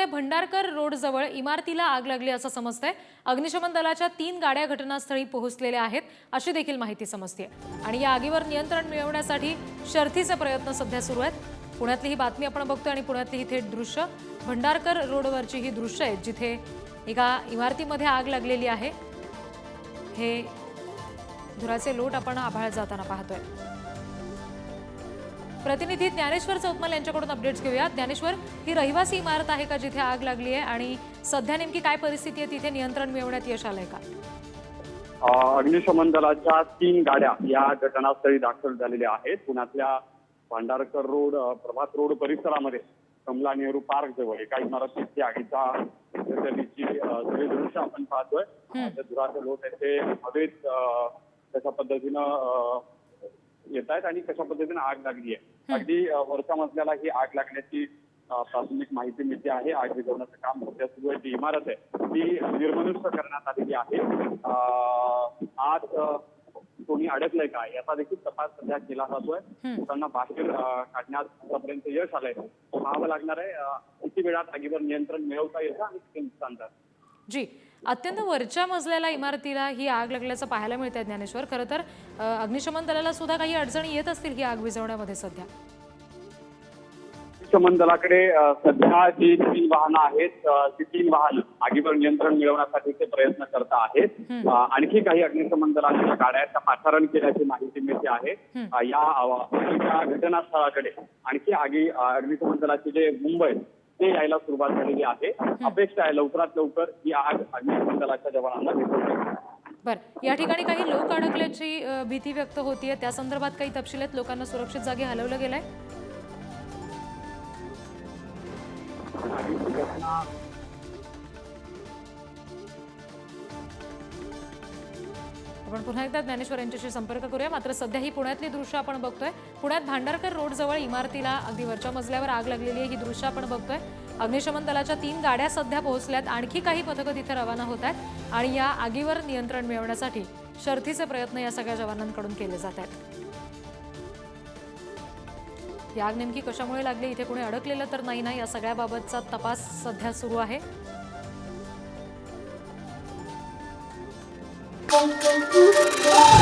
मध्ये भंडारकर रोड जवळ इमारतीला आग लागली असं समजतंय. अग्निशमन दलाच्या तीन गाड्या घटनास्थळी पोहोचलेल्या आहेत अशी देखील माहिती समजते आणि या आगीवर नियंत्रण मिळवण्यासाठी शर्थीचे प्रयत्न सध्या सुरू आहेत. पुण्यातली ही बातमी आपण बघतोय आणि पुण्यातली ही थेट दृश्य भंडारकर रोडवरची ही दृश्य आहेत जिथे एका इमारतीमध्ये आग लागलेली आहे. हे धुराचे लोट आपण आभाळ जाताना पाहतोय. प्रतिनिधी ज्ञानेश्वर चौतमल यांच्याकडून अपडेट्स घेऊया ज्ञानेश्वर ही रहिवासी इमारत आहे का जिथे आग लागली आहे? आणि सध्या नेमकी काय परिस्थिती आहे? तिथे नियंत्रण मिळवण्यात यश आलंय का? अग्निशमन दलाच्या तीन गाड्या या घटनास्थळी दाखल झालेल्या आहेत. पुण्यातल्या भांडारकर रोड प्रभात रोड परिसरामध्ये कमला नेहरू पार्क जवळ एका इमारतीची आगीचा सगळे दृश्य आपण पाहतोय. त्या धुराचे लोक आहेत ते हवेत कशा पद्धतीनं येत आहेत आणि कशा पद्धतीनं आग लागली आहे. अगदी वरच्या मजल्याला ही आग लागण्याची प्राथमिक माहिती मिळते आहे. आग विझवण्याचं काम सध्या सुरू आहे. जी इमारत आहे ती निर्मनुष्य करण्यात आलेली आहे. अ, कोणी अडकलंय का? याचा देखील तपास सध्या केला जातोय. लोकांना बाहेर काढण्यात आतापर्यंत यश आलंय. पाहावं लागणार आहे किती वेळात आगीवर नियंत्रण मिळवता येतं आणि किती नुकसान झालं जी अत्यंत वरच्या मजल्याला इमारतीला ही आग लागल्याचं पाहायला मिळतंय ज्ञानेश्वर. खरं तर अग्निशमन दलाला सुद्धा काही अडचणी येत असतील ही आग विझवण्यामध्ये सध्या. अग्निशमन दलाकडे सध्या जी तीन वाहनं आहेत ती तीन वाहनं आगीवर नियंत्रण मिळवण्यासाठीचे प्रयत्न करत आहेत. आणखी काही अग्निशमन दलाच्या गाड्यांचं पाचारण केल्याची माहिती मिळते आहे. या घटनास्थळाकडे आणखी आगी अग्निशमन दलाचे जे मुंबई ते यायला सुरुवात झालेली आहे. अपेक्षा आहे लवकरात लवकर ही आग अग्निशमन दलाच्या जवानांना भेटून बरं. या ठिकाणी काही लोक अडकल्याची भीती व्यक्त होतीये. त्या संदर्भात काही तपशील आहेत. लोकांना सुरक्षित जागी हलवलं गेलंय. आपण पुन्हा एकदा ज्ञानेश्वर यांच्याशी संपर्क करूया. मात्र सध्या ही पुण्यातली दृश्य आपण बघतोय. पुण्यात भांडारकर रोड जवळ इमारतीला अगदी वरच्या मजल्यावर आग लागलेली आहे. ही दृश्य आपण बघतोय. अग्निशमन दलाच्या तीन गाड्या सध्या पोहोचल्यात. आणखी काही पथकं तिथे रवाना होत आहेत आणि या आगीवर नियंत्रण मिळवण्यासाठी शर्थीचे प्रयत्न या सगळ्या जवानांकडून केले जात आहेत. ही आग नेमकी कशामुळे लागली? इथे कोणी अडकलेलं तर नाही ना? या सगळ्याबाबतचा तपास सध्या सुरू आहे. Boom, boom, boom.